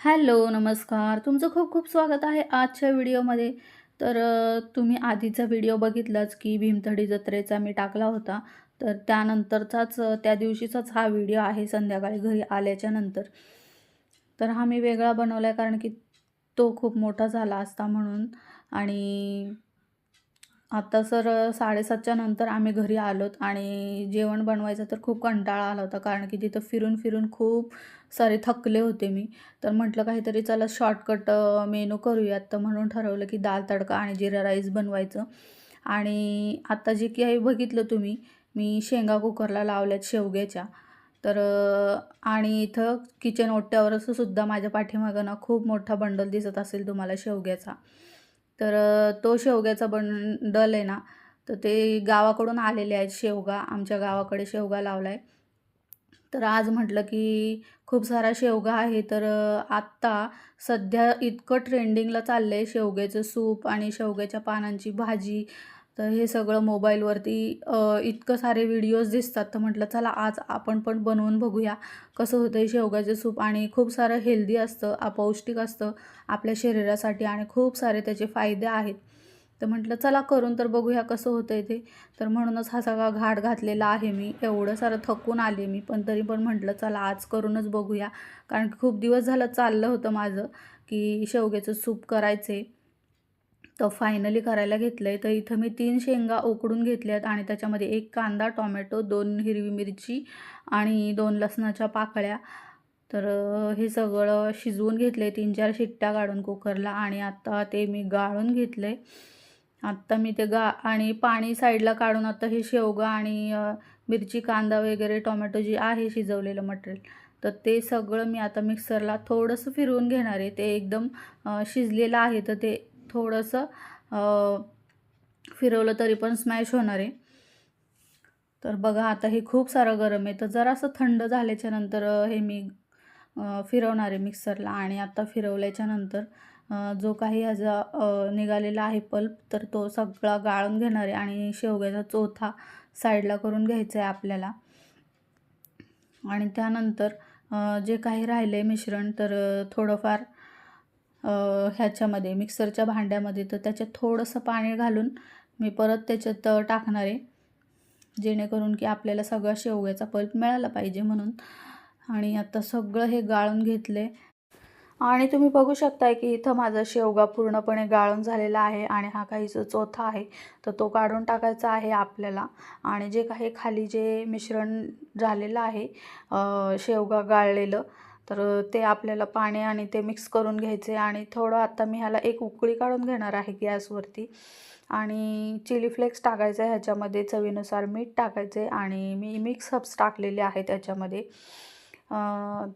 Hello नमस्कार. तुमचं खूप खूप स्वागत आहे आजच्या व्हिडिओमध्ये. तर तुम्ही आधीचा व्हिडिओ बघितलाच की भीमथडी जत्रेचा मी टाकला होता. तर त्यानंतरचाच त्या दिवशीचाच हा व्हिडिओ आहे संध्याकाळी घरी आल्याच्यानंतर. तर हा मी वेगळा बनवला आहे कारण की तो खूप मोठा झाला असता म्हणून. आणि आता सर साडेसातच्या नंतर आम्ही घरी आलोत आणि जेवण बनवायचं तर खूप कंटाळा आला होता कारण की तिथं फिरून फिरून खूप सारे थकले होते मी. तर म्हटलं काहीतरी चला शॉर्टकट मेनू करूयात. तर म्हणून ठरवलं की दाल तडका आणि जिरा राईस बनवायचं. आणि आता जे की आहे बघितलं तुम्ही मी शेंगा कुकरला लावल्यात शेवग्याच्या. तर आणि इथं किचन ओट्यावरच सुद्धा माझ्या पाठीमागं ना खूप मोठा बंडल दिसत असेल तुम्हाला शेवग्याचा. तर तो शेवग्याचा बंडल आहे ना तर ते गावाकडून आलेले आहेत शेवगा आमच्या गावाकडे शेवगा लावला आहे तर आज म्हटलं की खूप सारा शेवगा आहे तर आत्ता सध्या इतकं ट्रेंडिंगला चाललं आहे शेवग्याचं सूप आणि शेवग्याच्या पानांची भाजी. तर हे सगळं मोबाईलवरती इतकं सारे व्हिडिओज दिसतात. तर म्हटलं चला आज आपण पण बनवून बघूया कसं होतं आहे शेवग्याचं सूप. आणि खूप सारं हेल्दी असतं अपौष्टिक असतं आपल्या शरीरासाठी आणि खूप सारे त्याचे फायदे आहेत. तर म्हटलं चला करून तर बघूया कसं होतं आहे ते. तर म्हणूनच हा सगळा घाट घातलेला आहे मी. एवढं सारं थकून आले मी पण तरी पण म्हटलं चला आज करूनच बघूया. कारण खूप दिवस झालं चाललं होतं माझं की शेवग्याचं सूप करायचे. तर फायनली करायला घेतलं आहे तर इथं मी तीन शेंगा उकडून घेतल्यात आणि त्याच्यामध्ये एक कांदा टॉमॅटो दोन हिरवी मिरची आणि दोन लसणाच्या पाकळ्या. तर हे सगळं शिजवून घेतले तीन चार शिट्ट्या काढून कुकरला आणि आत्ता ते मी गाळून घेतलं आहे आत्ता मी ते गा आणि पाणी साईडला काढून आता हे शेवगा आणि मिरची कांदा वगैरे टोमॅटो जे आहे शिजवलेलं मटेरियल तर ते सगळं मी आता मिक्सरला थोडंसं फिरवून घेणार आहे. ते एकदम शिजलेलं आहे तर ते थोडंसं फिरवलं तरी पण स्मॅश होणार. आहे तर बघा आता हे खूप सारं गरम आहे. तर जरासं थंड झाल्याच्यानंतर हे मी फिरवणार आहे मिक्सरला आणि आता फिरवल्याच्या नंतर जो काही ह्याचा निघालेला आहे पल्प तर तो सगळा गाळून घेणार आहे आणि शेवग्याचा चोथा साईडला करून घ्यायचा आहे आपल्याला. आणि त्यानंतर जे काही राहिलं आहे मिश्रण तर थोडंफार ह्याच्यामध्ये मिक्सरच्या भांड्यामध्ये तर त्याच्यात थोडंसं पाणी घालून मी परत त्याच्यात टाकणार आहे. जेणेकरून की आपल्याला सगळा शेवग्याचा पल्प मिळाला पाहिजे म्हणून. आणि आता सगळं हे गाळून घेतले आणि तुम्ही बघू शकताय की इथं माझा शेवगा पूर्णपणे गाळून झालेला आहे आणि हा काही जो चौथा आहे तर तो काढून टाकायचा आहे आपल्याला. आणि जे काही खाली जे मिश्रण झालेलं आहे शेवगा गाळलेलं तर ते आपल्याला पाणी आणि ते मिक्स करून घ्यायचे आणि थोडं आता मी ह्याला एक उकळी काढून घेणार आहे गॅसवरती. आणि चिली फ्लेक्स टाकायचं आहे ह्याच्यामध्ये चवीनुसार मीठ टाकायचे आणि मी मिक्स हब्स टाकलेले आहेत त्याच्यामध्ये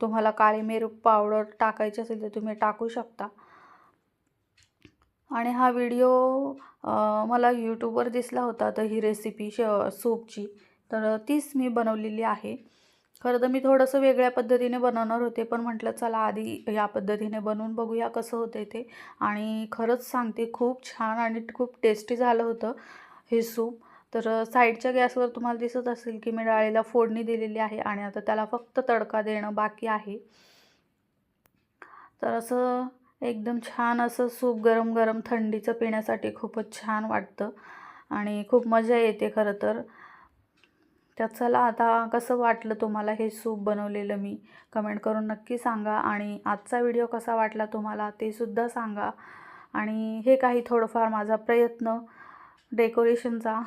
तुम्हाला काळी मिर पावडर टाकायची असेल तर तुम्ही टाकू शकता. आणि हा व्हिडिओ मला यूट्यूबवर दिसला होता तर ही रेसिपी श सूपची. तर तीच मी बनवलेली आहे. खरं तर मी थोडंसं वेगळ्या पद्धतीने बनवणार होते पण म्हटलं चला आधी या पद्धतीने बनवून बघूया कसं होतं ते. आणि खरंच सांगते खूप छान आणि खूप टेस्टी झालं होतं हे सूप. तर साईडच्या गॅसवर तुम्हाला दिसत असेल की मी डाळीला फोडणी दिलेली आहे आणि आता त्याला फक्त तडका देणं बाकी आहे. तर असं एकदम छान असं सूप गरम गरम थंडीचं पिण्यासाठी खूपच छान वाटतं आणि खूप मजा येते खरं तर. तर चला आता कसं वाटलं तुम्हाला हे सूप बनवलेलं मी? कमेंट करून नक्की सांगा आणि आजचा व्हिडिओ कसा वाटला तुम्हाला ते सुद्धा सांगा. आणि हे काही थोडंफार माझा प्रयत्न डेकोरेशनचा.